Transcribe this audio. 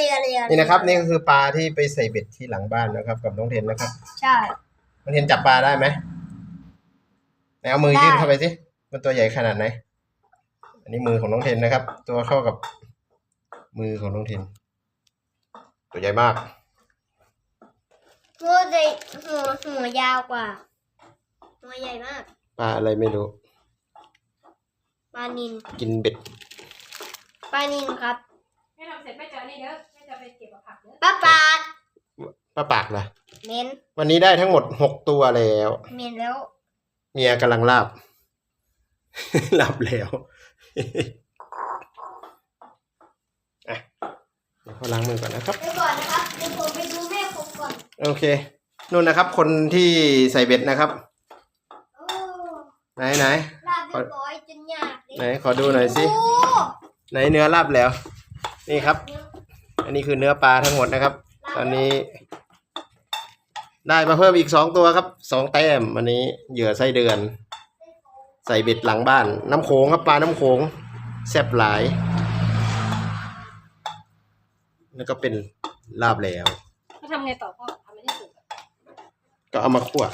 เรียเรียนี่นะครับนี่ก็คือปลาที่ไปใส่เบ็ดที่หลังบ้านนะครับ กับน้องเทนนะครับใช่ น้องเทนจับปลาได้ไหมไหนเอามือได้ ยื่นเข้าไปสิมันตัวใหญ่ขนาดไหน อันนี้มือของน้องเทนนะครับ ตัวเข้ากับมือของน้องเทนตัวใหญ่มากหัวใหญ่หัวหัวยาวกว่าหัวใหญ่มากปลาอะไรไม่รู้ ปลานินกินเบ็ดปลานินครับ นี่เด้อแม่จะไปเก็บผักเด้อปลาปาดปลาปากล่ะเมนวันนี้ได้ทั้งหมดหกตัวแล้วเมนแล้ว เมียกำลังลาบลาบแล้วอะเดี๋ยวขอล้างมือก่อนนะครับ ไปก่อนนะครับเดี๋ยวผมไปดูแม่ผมก่อนโอเคนู่นนะครับ คนที่ใส่เบ็ดนะครับ โอ้ไหนไหน ลาบเรียบร้อยจนยากเลยไหนขอดูหน่อยสิ โอ้ไหนเนื้อลาบแล้ว นี่ครับอั นนี้คือเนื้อปลาทั้งหมดนะครับ ตอนนี้ ได้มาเพิ่มอีกสองตัวครับสองแต้มวันนี้เหยื่อไส้เดือน ใส่เบ็ดหลังบ้าน น้ำโขงครับปลาน้ำโขงแซ่บหลาย แล้วก็เป็นลาบแล้วเขาทำไงต่อพ่อทำไม่ได้สุดก็เอามาคั่ว